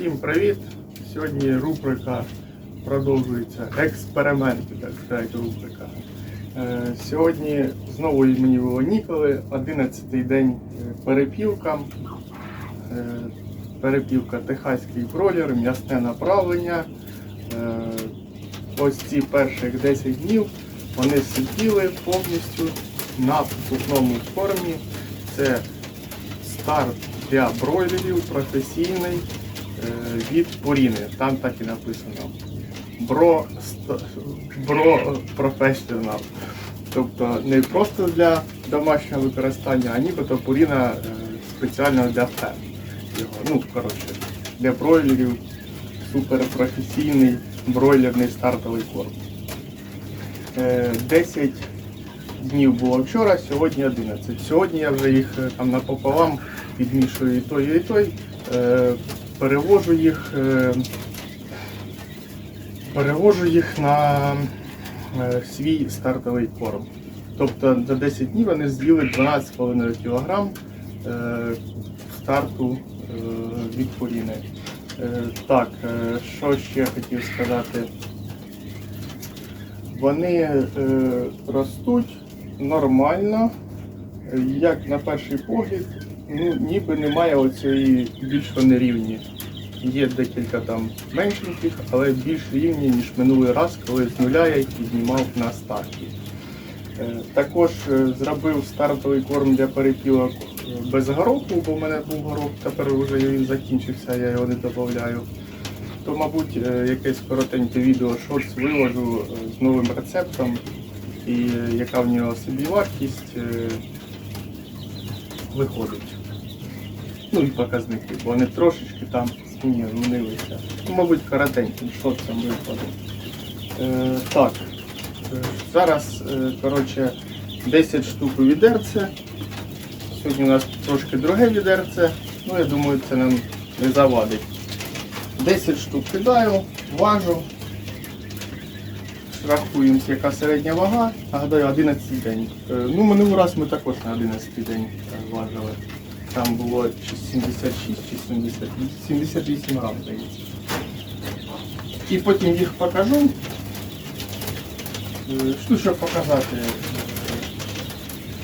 Всім привіт! Сьогодні рубрика продовжується. Експерименти, так сказати, рубрика. Е, Сьогодні знову мені було ніколи. 11-й день е, перепілка. Е, техаський бролер, м'ясне направлення. Е, Ось ці перших 10 днів вони сиділи повністю на покупному формі. Це старт для бройлерів професійний від Поріни. Там так і написано. Бро, бро професіонал. Тобто не просто для домашнього використання, а нібито Поріна е, спеціально для ферм. Ну, коротше, для бройлерів суперпрофесійний бройлерний стартовий корм. Е, 10 днів було вчора, сьогодні 11. Сьогодні я вже їх е, там напополам підмішую і той, і той. Перевожу їх, е, перевожу їх на е, свій стартовий корм. Тобто за 10 днів вони з'їли 12,5 кг е, старту від поріни. Так, що ще хотів сказати? Вони ростуть нормально, як на перший погляд, ну, ніби немає оцієї більш вони рівні. Є декілька там меншеньких, але більш рівні, ніж минулий раз, коли з нуля я їх піднімав на старті. Е, Також е, зробив стартовий корм для перепілок е, без гороху, бо в мене був горох, тепер вже він закінчився, я його не додаю. То, мабуть, якесь коротеньке відео шортс виложу з новим рецептом і яка в нього собівартість виходить. Ну і показники, бо вони трошечки там змінилися. Ну, мабуть, коротеньким шортсом виходить. Е, так, е, зараз, е, коротше, 10 штук у відерце. Сьогодні у нас трошки друге відерце. Ну, я думаю, це нам не завадить. 10 штук кидаю, важу. Рахуємо, яка середня вага. Нагадаю, 11 день. Е, Ну, минулий раз ми також на 11 день важили. Там було чи 76 чи 78, 78 грам, здається. І потім їх покажу. Е, Що щоб показати?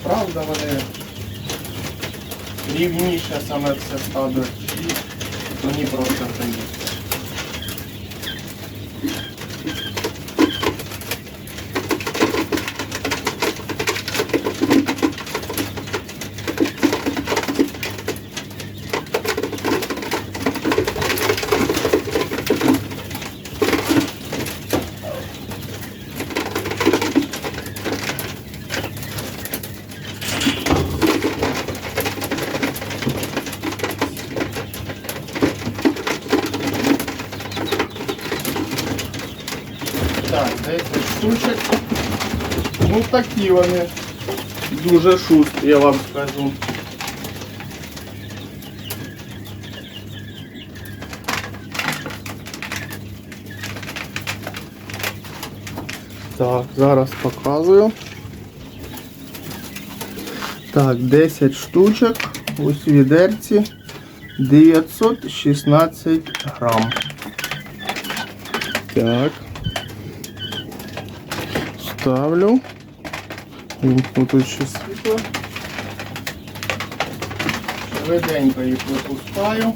Правда вони рівніше саме все стадо, чи вони просто здається. Штучок. Ну такі вони. Дуже шустрі, я вам скажу. Так, зараз показую. Так, 10 штучок. У відерці 916 грам. Так. Ставлю. Вимкну тут ще світло. Швиденько їх випускаю.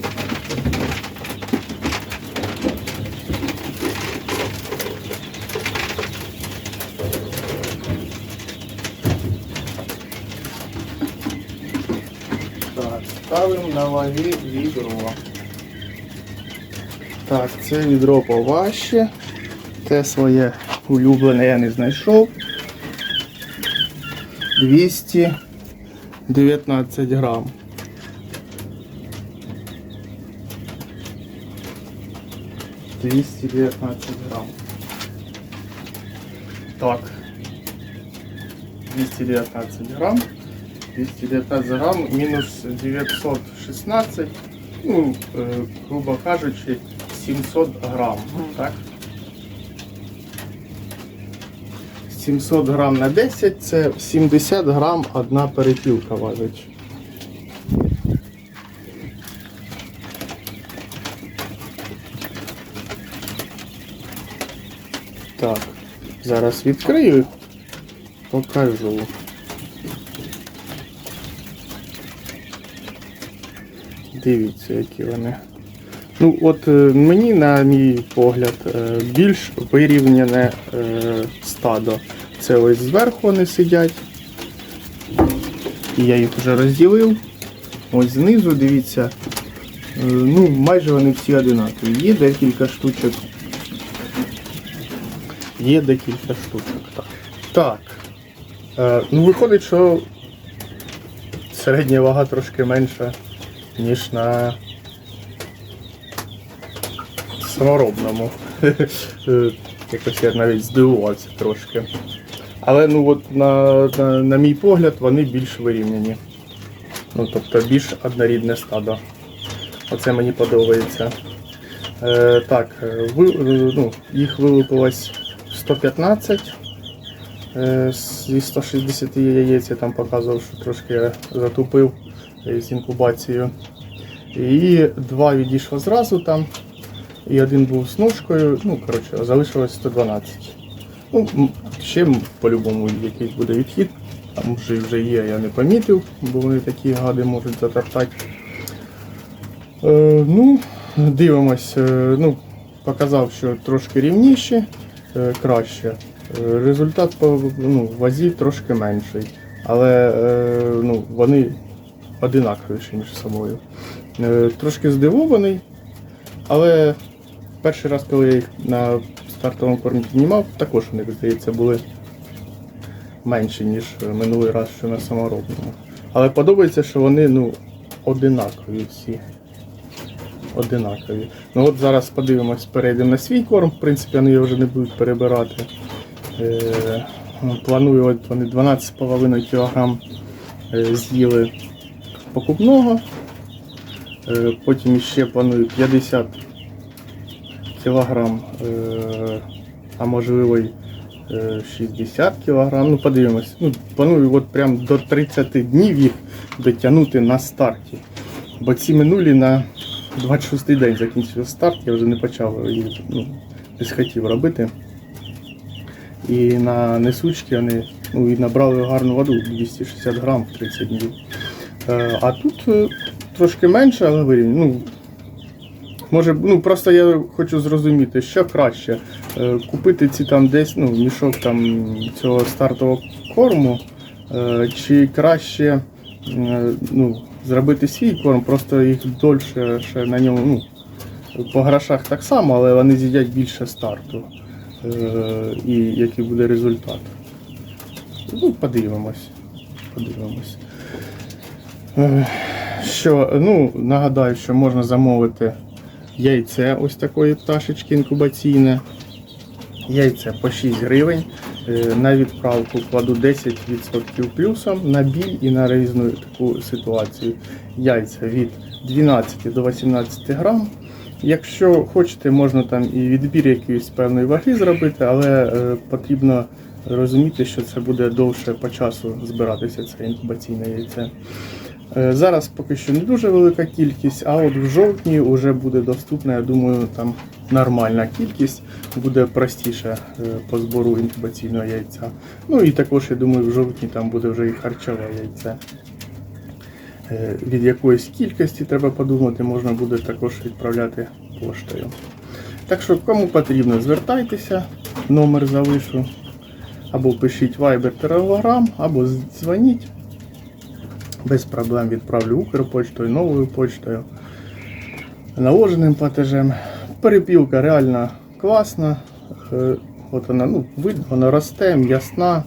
Так, ставимо на ваги відро. Так, це відро поважче. Те своє улюблене я не знайшов. 219 грам. Двісті дев'ятнадцять грам. Так. 219 грам. 219 грам мінус 916. Ну, е, грубо кажучи, 700 грам. Так? 700 грам на 10 це 70 грам одна перепілка важить. Так, зараз відкрию, покажу. Дивіться, які вони. Ну, от е, мені, на мій погляд, е, більш вирівняне е, стадо. Це ось зверху вони сидять. Я їх вже розділив. Ось знизу, дивіться. Ну, майже вони всі одинакові. Є декілька штучок. Є декілька штучок. Так. так. Е, ну, виходить, що середня вага трошки менша, ніж на саморобному. Якось я навіть здивувався трошки. Але ну от на, на, на мій погляд вони більш вирівняні. Ну, тобто більш однорідне стадо. Оце мені подобається. Е, так, е, ви, е, ну, їх вилупилось 115. Е, зі 160 яєць я там показував, що трошки затупив з інкубацією. І два відійшло зразу там. І один був з ножкою, ну, коротше, залишилось 112. Ну, ще по-любому якийсь буде відхід. Там вже, вже є, я не помітив, бо вони такі гади можуть затоптати. Е, ну, дивимось. Е, ну, показав, що трошки рівніші, е, краще. Е, результат по ну, вазі трошки менший. Але е, ну, вони одинаковіші між собою. Е, трошки здивований, але перший раз, коли я їх на стартовому кормі піднімав, також вони, здається, були менші, ніж минулий раз, що на саморобному. Але подобається, що вони ну, одинакові всі. Одинакові. Ну от зараз подивимось, перейдемо на свій корм. В принципі, вони його вже не будуть перебирати. Е, планую, от вони 12,5 кг е, з'їли покупного. Е, потім ще планую 50 кілограм, е, а можливо й е, 60 кілограм. Ну, подивимось. Ну, планую от прям до 30 днів їх дотягнути на старті. Бо ці минулі на 26-й день закінчився старт, я вже не почав їх ну, не схотів робити. І на несучки вони ну, і набрали гарну воду 260 грам в 30 днів. Е, а тут е, трошки менше, але вирівняно. Ну, може, ну просто я хочу зрозуміти, що краще. е, Купити ці там десь ну, мішок там цього стартового корму, е, чи краще е, ну, зробити свій корм, просто їх дольше ще на ньому. ну, По грошах так само, але вони з'їдять більше старту. І який буде результат. Ну, подивимось. Подивимось. Що, ну, нагадаю, що можна замовити яйце ось такої пташечки інкубаційне. Яйце по 6 гривень. Е, На відправку кладу 10% плюсом на біль і на різну таку ситуацію. Яйця від 12 до 18 грам. Якщо хочете, можна там і відбір якоїсь певної ваги зробити, але е, потрібно розуміти, що це буде довше по часу збиратися це інкубаційне яйце. Е, Зараз поки що не дуже велика кількість, а от в жовтні вже буде доступна, я думаю, там нормальна кількість, буде простіше е, по збору інкубаційного яйця. Ну і також, я думаю, в жовтні там буде вже і харчове яйце. Е, Від якоїсь кількості треба подумати, можна буде також відправляти поштою. Так що, кому потрібно, звертайтеся, номер залишу, або пишіть Viber Telegram, або дзвоніть. Без проблем відправлю Укрпочтою, новою почтою, наложеним платежем. Перепілка реально класна. Е, От вона, ну, видно, вона росте, м'ясна.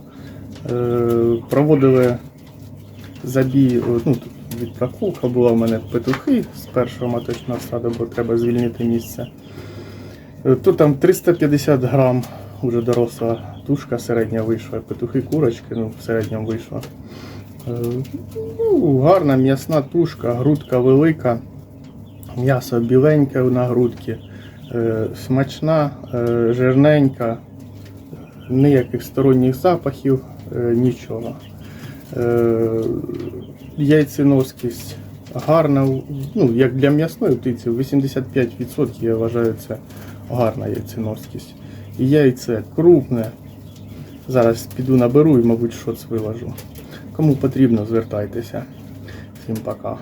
Е, Проводили забій, о, ну, тут відпрацовка була в мене петухи з першого маточного саду, бо треба звільнити місце. Е, Тут там 350 грам вже доросла тушка середня вийшла, петухи курочки, ну, в середньому вийшла. Е, Ну, гарна м'ясна тушка, грудка велика, м'ясо біленьке на грудки, е, смачна, е, жирненька, ніяких сторонніх запахів, нічого. Яйценоскість гарна, ну, як для м'ясної птиці, 85% я вважаю це гарна яйценоскість. Яйце крупне. Зараз піду наберу і, мабуть, шоц виложу. Кому потрібно, звертайтеся. Всім пока.